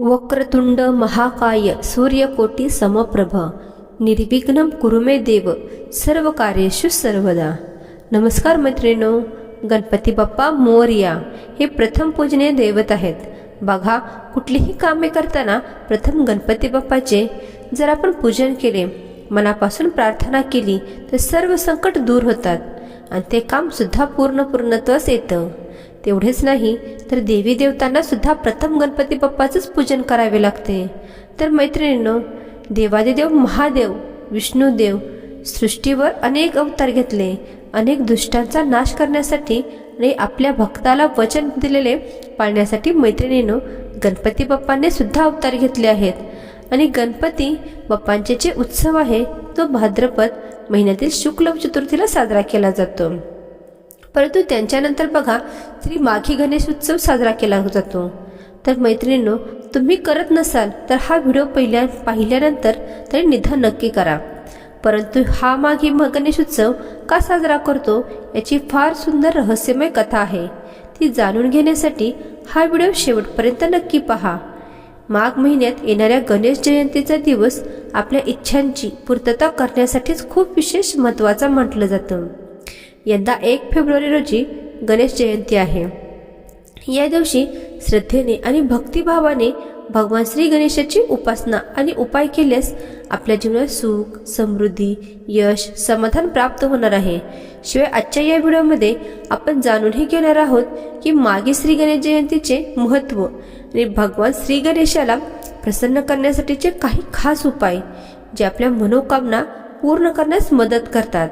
वक्रतुंड महाकाय सूर्यकोटी समप्रभ निर्विघ्न कुरुमे देव सर्व कार्येषु सर्वदा. नमस्कार मैत्रिणो गणपती बाप्पा मोर्या हे प्रथम पूजनीय दैवत आहेत. बघा कुठलीही कामे करताना प्रथम गणपती बाप्पाचे जर आपण पूजन केले मनापासून प्रार्थना केली तर सर्व संकट दूर होतात. आणि ते काम सुद्धा पूर्ण पूर्णत्वास येतं. तेवढेच नाही तर देवी देवतांना सुद्धा प्रथम गणपती बाप्पाचंच पूजन करावे लागते. तर मैत्रिणींनो देवादिदेव महादेव विष्णुदेव सृष्टीवर अनेक अवतार घेतले. अनेक दुष्टांचा नाश करण्यासाठी आणि आपल्या भक्ताला वचन दिलेले पाळण्यासाठी मैत्रिणीनं गणपती बाप्पाने सुद्धा अवतार घेतले आहेत. आणि गणपती बाप्पांचे जे उत्सव आहे तो भाद्रपद महिन्यातील शुक्ल चतुर्थीला साजरा केला जातो. परंतु त्यांच्यानंतर बघा श्री माघी गणेश उत्सव साजरा केला जातो. तर मैत्रिणींनो तुम्ही करत नसाल तर हा व्हिडिओ पहिल्या पाहिल्यानंतर तरी निधन नक्की करा. परंतु हा माघी म- गणेश उत्सव का साजरा करतो याची फार सुंदर रहस्यमय कथा आहे. ती जाणून घेण्यासाठी हा व्हिडिओ शेवटपर्यंत नक्की पहा. माघ महिन्यात येणाऱ्या गणेश जयंतीचा दिवस आपल्या इच्छांची पूर्तता करण्यासाठीच खूप विशेष महत्त्वाचा म्हटलं जातं. यंदा एक फेब्रुवारी रोजी गणेश जयंती आहे. या दिवशी श्रद्धेने आणि भक्तिभावाने भगवान श्री गणेशाची उपासना आणि उपाय केल्यास आपल्या जीवनात सुख समृद्धी यश समाधान प्राप्त होणार आहे. शिवाय आजच्या या व्हिडिओमध्ये आपण जाणूनही घेणार आहोत की मागे श्री गणेश जयंतीचे महत्त्व आणि भगवान श्री गणेशाला प्रसन्न करण्यासाठीचे काही खास उपाय जे आपल्या मनोकामना पूर्ण करण्यास मदत करतात.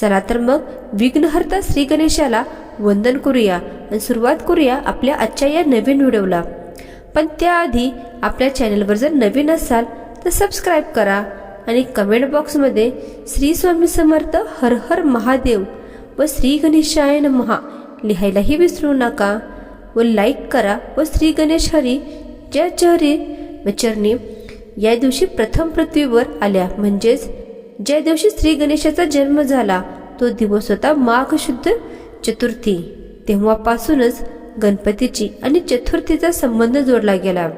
चला तर मग विघ्नहर्ता श्री गणेशाला वंदन करूया आणि सुरुवात करूया आपल्या आजच्या या नवीन व्हिडिओला. पण त्याआधी आपल्या चॅनलवर जर नवीन असाल तर सबस्क्राईब करा आणि कमेंट बॉक्समध्ये श्री स्वामी समर्थ हर हर महादेव व श्री गणेशायन महा लिहायलाही विसरू नका. व लाईक करा व श्री गणेश हरी ज्या चहरी चरणी या दिवशी प्रथम पृथ्वीवर आल्या. म्हणजेच ज्या दिवशी श्री गणेशाचा जन्म झाला तो दिवस होता माघ शुद्ध चतुर्थी. तेव्हापासूनच गणपतीची आणि चतुर्थीचा संबंध जोडला गेला.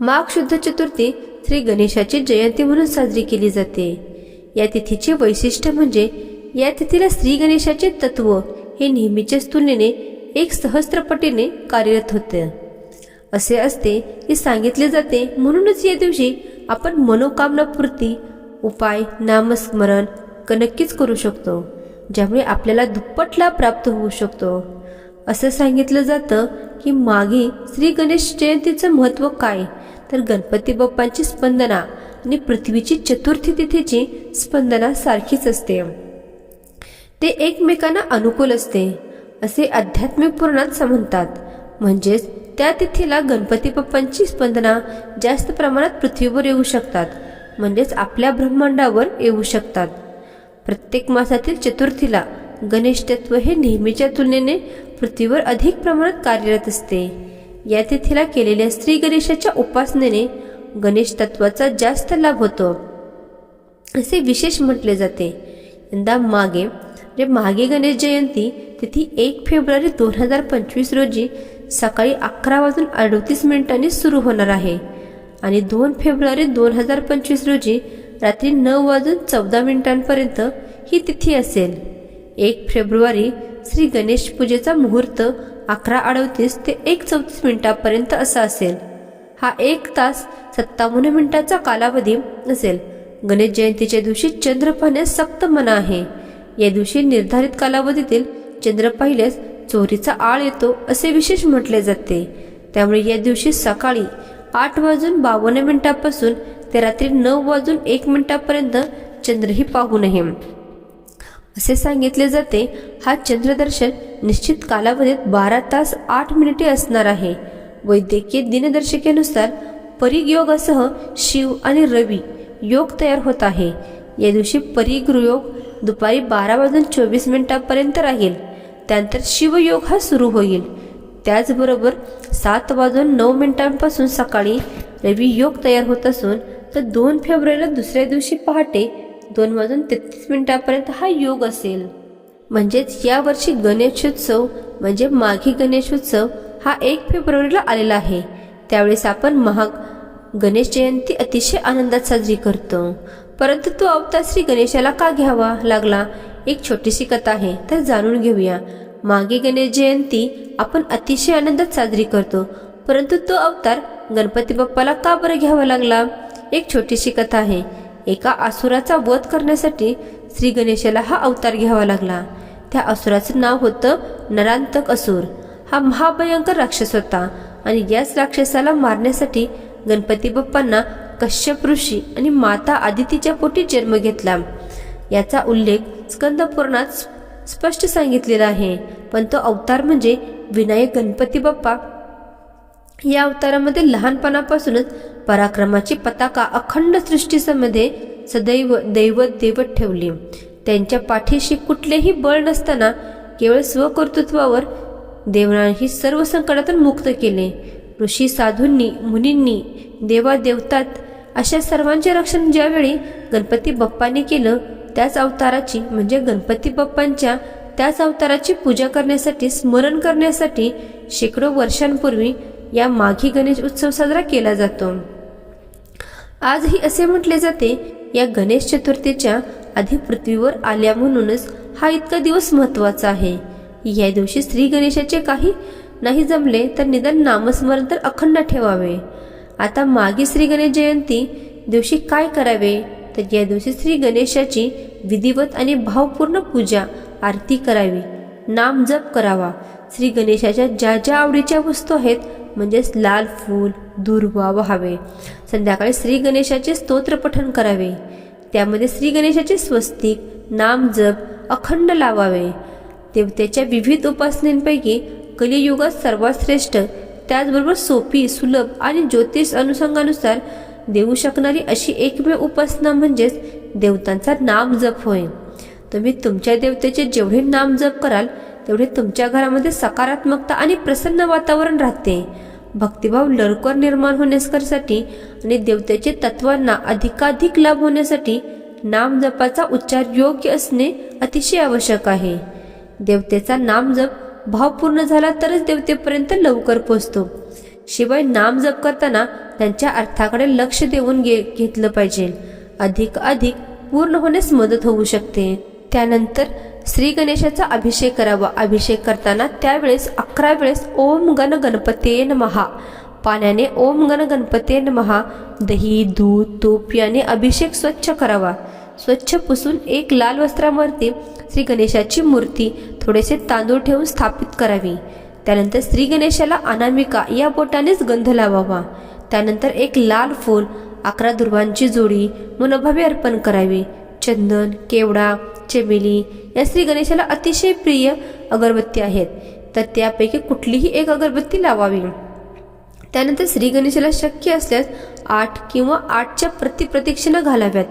माघ शुद्ध चतुर्थी श्री गणेशाची जयंती म्हणून साजरी केली जाते. या तिथीचे वैशिष्ट्य म्हणजे या तिथीला श्री गणेशाचे तत्व हे नेहमीच्याच तुलनेने एक सहस्त्रपटीने कार्यरत होते. असे असते हे सांगितले जाते म्हणूनच या दिवशी आपण मनोकामनापूर्ती उपाय नामस्मरण क नक्कीच करू शकतो ज्यामुळे आपल्याला दुप्पट लाभ प्राप्त होऊ शकतो. असं सांगितलं जातं की मागे श्री गणेश जयंतीचं महत्त्व काय? तर गणपती बाप्पांची स्पंदना आणि पृथ्वीची चतुर्थी तिथीची स्पंदना सारखीच असते. ते एकमेकांना अनुकूल असते. असे आध्यात्मिक पुराणात म्हणतात म्हणजेच त्या तिथीला गणपती बाप्पांची स्पंदना जास्त प्रमाणात पृथ्वीवर येऊ शकतात. म्हणजेच आपल्या ब्रह्मांडावर येऊ शकतात. प्रत्येक मासातील चतुर्थीला गणेश तत्व हे नेहमीच्या तुलनेने पृथ्वीवर अधिक प्रमाणात कार्यरत असते. या तिथीला केलेल्या स्त्री गणेशाच्या उपासनेने गणेश तत्वाचा जास्त लाभ होतो. असे विशेष म्हटले जाते. यंदा मागे म्हणजे मागे गणेश जयंती तिथी एक फेब्रुवारी दोन हजार पंचवीस रोजी सकाळी अकरा वाजून अडतीस मिनिटांनी सुरू होणार आहे. आणि दोन फेब्रुवारी दोन हजार पंचवीस रोजी रात्री नऊ वाजून चौदा मिनिटांपर्यंत ही तिथी असेल. एक फेब्रुवारी श्री गणेश पूजेचा मुहूर्त अकरा अडतीस ते एक चौतीस मिनिटापर्यंत असा असेल. हा एक तास सत्तावन्न मिनिटाचा कालावधी असेल. गणेश जयंतीच्या दिवशी चंद्र पाहण्यास सक्त मना आहे. या दिवशी निर्धारित कालावधीतील चंद्र पाहिल्यास चोरीचा आळ येतो असे विशेष म्हटले जाते. त्यामुळे या दिवशी सकाळी आठ वाजून बावन्न मिनिटापासून ते रात्री नऊ वाजून एक मिनिटापर्यंत चंद्रही पाहू नये. असे सांगितले जाते हा चंद्रदर्शन निश्चित कालावधीत बारा तास आठ मिनिटे असणार आहे. वैद्यकीय दिनदर्शिकेनुसार परियोगासह शिव आणि रवी योग तयार होत आहे. या दिवशी परिगृयोग दुपारी बारा वाजून चोवीस मिनिटांपर्यंत राहील. त्यानंतर शिवयोग हा सुरू होईल. त्याचबरोबर सात वाजून नऊ मिनिटांपासून सकाळी रवी योग तयार होत असून तर दोन फेब्रुवारीला दुसऱ्या दिवशी पहाटे दोन वाजून तेहतीस मिनिटांपर्यंत हा योग असेल. म्हणजेच यावर्षी गणेशोत्सव म्हणजे माघी गणेशोत्सव हा एक फेब्रुवारीला आलेला आहे. त्यावेळेस आपण महा गणेश जयंती अतिशय आनंदात साजरी करतो. परंतु तो अवतार श्री गणेशाला का घ्यावा लागला? एक छोटीशी कथा आहे तर जाणून घेऊया. मागे गणेश जयंती आपण अतिशय आनंदात साजरी करतो परंतु तो अवतार गणपती बाप्पाला का बरं घ्यावा लागला? एक छोटीशी कथा आहे. एका असुराचा वध करण्यासाठी श्री गणेशाला हा अवतार घ्यावा लागला. त्या असुराचं नाव होतं नरांतक असुर हा महाभयंकर राक्षस होता आणि याच राक्षसाला मारण्यासाठी गणपती बाप्पांना कश्यप ऋषी आणि माता आदितीच्या पोटी जन्म घेतला. याचा उल्लेख स्कंदपूर्णात स्पष्ट सांगितलेला आहे. पण तो अवतार म्हणजे विनायक गणपती बाप्पा. या अवतारामध्ये लहानपणापासूनच पराक्रमाची पताका अखंड सृष्टीसमध्ये सदैव दैवत देवत ठेवली. त्यांच्या पाठीशी कुठलेही बळ नसताना केवळ स्वकर्तृत्वावर देवरांनी सर्व संकटातून मुक्त केले. ऋषी साधूंनी मुनींनी देवा देवतात अशा सर्वांचे रक्षण ज्यावेळी गणपती बाप्पाने केलं त्याच अवताराची म्हणजे गणपती बाप्पांच्या त्याच अवताराची पूजा करण्यासाठी स्मरण करण्यासाठी शेकडो वर्षांपूर्वी या माघी गणेश उत्सव साजरा केला जातो. आजही असे म्हटले जाते या गणेश चतुर्थीच्या आधी पृथ्वीवर आल्या म्हणूनच हा इतका दिवस महत्त्वाचा आहे. या दिवशी श्री गणेशाचे काही नाही जमले तर निदान नामस्मरण तर अखंड ठेवावे. आता मागे श्री गणेश जयंती दिवशी काय करावे? तर या दिवशी श्री गणेशाची विधिवत आणि भावपूर्ण पूजा आरती करावी. नाम जप करावा. श्री गणेशाच्या ज्या ज्या आवडीच्या वस्तू आहेत म्हणजेच लाल फूल दुर्वा व्हावे. संध्याकाळी श्री गणेशाचे स्तोत्र पठण करावे. त्यामध्ये श्री गणेशाचे स्वस्तिक नाम जप अखंड लावावे. देवतेच्या विविध उपासनेपैकी कलियुगात सर्वात श्रेष्ठ त्याचबरोबर सोपी सुलभ आणि ज्योतिष अनुषंगानुसार देऊ शकणारी अशी एकमेव उपासना म्हणजेच देवतांचा नाम जप होय. तुम्ही तुमच्या देवतेचे जेवढे नाम जप कराल तेवढे तुमच्या घरामध्ये सकारात्मकता आणि प्रसन्न वातावरण राहते. भक्तिभाव लवकर निर्माण होण्यासाठी आणि देवतेचे तत्वांना अधिकाधिक लाभ होण्यासाठी नाम जपाचा उच्चार योग्य असणे अतिशय आवश्यक आहे. देवतेचा नाम भाव पूर्ण झाला तरच देवतेपर्यंत लवकर पोचतो. शिवाय नाम जप करताना त्यांच्या अर्थाकडे लक्ष देऊन घे घेतलं पाहिजे. अधिक अधिक पूर्ण होण्यास मदत होऊ शकते. त्यानंतर श्री गणेशाचा अभिषेक करावा. अभिषेक करताना त्यावेळेस अकरा वेळेस ओम गण गणपते महा पाण्याने ओम गण गणपते महा दही दूध तूप याने अभिषेक स्वच्छ करावा. स्वच्छ पुसून एक लाल वस्त्रावरती श्री गणेशाची मूर्ती थोडेसे तांदूळ ठेवून स्थापित करावी. त्यानंतर श्री गणेशाला अनामिका या बोटानेच गंध लावावा. त्यानंतर एक लाल फूल अकरा दुर्वांची जोडी मनोभावे अर्पण करावी. चंदन केवडा चमेली या श्री गणेशाला अतिशय प्रिय अगरबत्ती आहेत. तर त्यापैकी कुठलीही एक अगरबत्ती लावावी. त्यानंतर श्री गणेशाला शक्य असल्यास आठ किंवा आठच्या प्रतिप्रदक्षिणा घालाव्यात.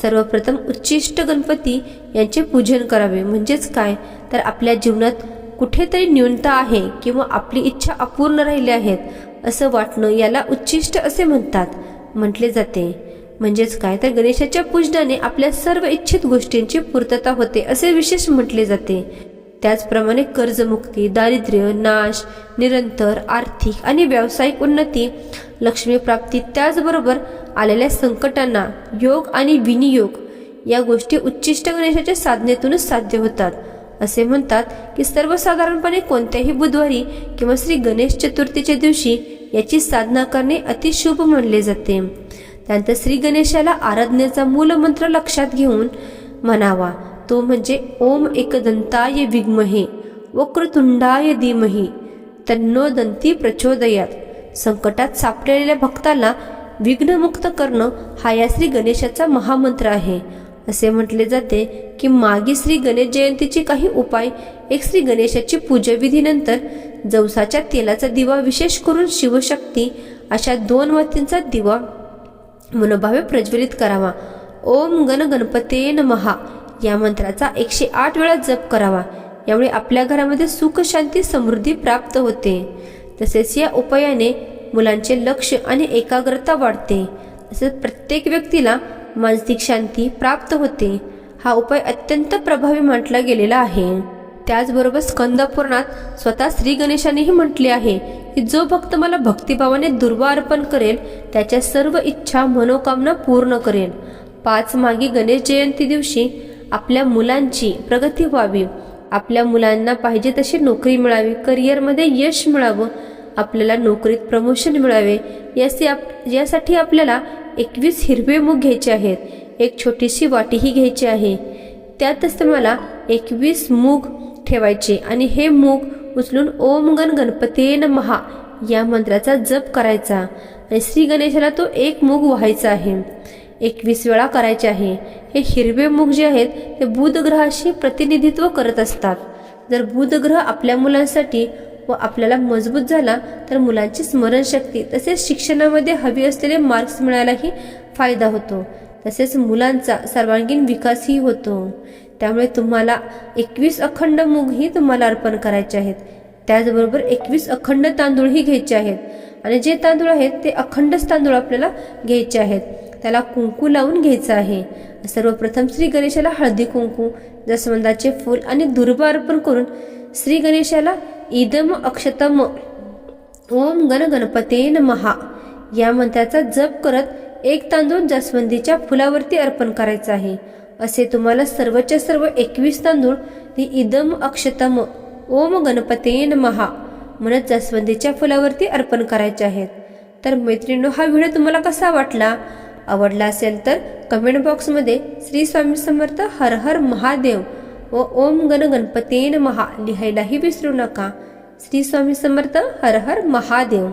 सर्वप्रथम उच्चिष्ट गणपती यांचे पूजन करावे. म्हणजेच काय? तर आपल्या जीवनात कुठेतरी न्यूनता आहे किंवा आपली इच्छा अपूर्ण राहिली आहेत असं वाटणं याला उच्चिष्ट असे म्हणतात म्हटले जाते. म्हणजेच काय? तर गणेशाच्या पूजनाने आपल्या सर्व इच्छित गोष्टींची पूर्तता होते असे विशेष म्हटले जाते. त्याचप्रमाणे कर्जमुक्ती दारिद्र्य नाश निरंतर आर्थिक आणि व्यावसायिक उन्नती लक्ष्मी प्राप्ती त्याचबरोबर आलेल्या संकटांना योग आणि विनियोग या गोष्टी उच्चिष्ट गणेशाच्या साधनेतूनच साध्य होतात. असे म्हणतात की सर्वसाधारणपणे कोणत्याही बुधवारी किंवा श्री गणेश चतुर्थीच्या दिवशी याची साधना करणे अतिशुभ मानले जाते. त्यानंतर श्री गणेशाला आराधनेचा मूलमंत्र लक्षात घेऊन म्हणावा तो म्हणजे ओम एकदंताय विग्महे वक्रतुंडाय धीमहि. तन्नो दंती प्रचोदयात. संकटात सापडलेल्या भक्ताला विघ्नमुक्त करणं हा या श्री गणेशाचा महामंत्र आहे. असे म्हटले जाते की मागी श्री गणेश जयंतीचे काही उपाय एक श्री गणेशाची पूजाविधीनंतर जवसाच्या तेलाचा दिवा विशेष करून शिवशक्ती अशा दोन वातींचा दिवा मनोभावे प्रज्वलित करावा. ओम गण गणपते महा या मंत्राचा एकशे आठ वेळा जप करावा. यामुळे आपल्या घरामध्ये सुख शांती समृद्धी प्राप्त होते. तसेच या उपायाने मुलांचे लक्ष आणि एकाग्रता वाढते. तसेच प्रत्येक व्यक्तीला मानसिक शांती प्राप्त होते. हा उपाय अत्यंत प्रभावी म्हटला गेलेला आहे. त्याचबरोबर स्कंदपूर्णात स्वतः श्री गणेशानेही म्हटले आहे की जो भक्त मला भक्तिभावाने दुर्वा अर्पण करेल त्याच्या सर्व इच्छा मनोकामना पूर्ण करेल. पाच मागी गणेश जयंती दिवशी आपल्या मुलांची प्रगती व्हावी. आपल्या मुलांना पाहिजे तशी नोकरी मिळावी. करिअरमध्ये यश मिळावं. आपल्याला नोकरीत प्रमोशन मिळावे. यासी आप यासाठी आपल्याला एकवीस हिरवे मूग घ्यायचे आहेत. एक छोटीशी वाटीही घ्यायची आहे. त्यातच तुम्हाला एकवीस मूग ठेवायचे आणि हे मूग उचलून ओम गण गणपती महा या मंत्राचा जप करायचा. आणि श्री गणेशाला तो एक मूग व्हायचा आहे. एकवीस वेळा करायचे आहे. हे हिरवे मूग जे आहेत ते बुध ग्रहाशी प्रतिनिधित्व करत असतात. जर बुध ग्रह आपल्या मुलांसाठी व आपल्याला मजबूत झाला तर मुलांची स्मरणशक्ती तसेच शिक्षणामध्ये हवी असलेले मार्क्स मिळायलाही फायदा होतो. तसेच मुलांचा सर्वांगीण विकासही होतो. त्यामुळे तुम्हाला एकवीस अखंड मूगही तुम्हाला अर्पण करायचे आहेत. त्याचबरोबर एकवीस अखंड तांदूळही घ्यायचे आहेत. आणि जे तांदूळ आहेत ते अखंडच तांदूळ आपल्याला घ्यायचे आहेत. त्याला कुंकू लावून घ्यायचं आहे. सर्वप्रथम श्री गणेशाला हळदी कुंकू जसवंदाचे फूल आणि दुर्वा अर्पण करून श्री गणेशाला इदम अक्षतम ओम गण गणपते महा या मंत्राचा जप करत एक तांदूळ जास्वंदीच्या फुलावरती अर्पण करायचं आहे. असे तुम्हाला सर्वच्या सर्व एकवीस तांदूळ ती इदम अक्षतम ओम गणपते महा म्हणत जास्वंदीच्या फुलावरती अर्पण करायचे आहेत. तर मैत्रिणी हा व्हिडिओ तुम्हाला कसा वाटला? आवडला असेल तर कमेंट बॉक्समध्ये श्री स्वामी समर्थ हर हर महादेव व ओम गण गणपतीन महा लिहायलाही विसरू नका. श्री स्वामी समर्थ हर हर महादेव.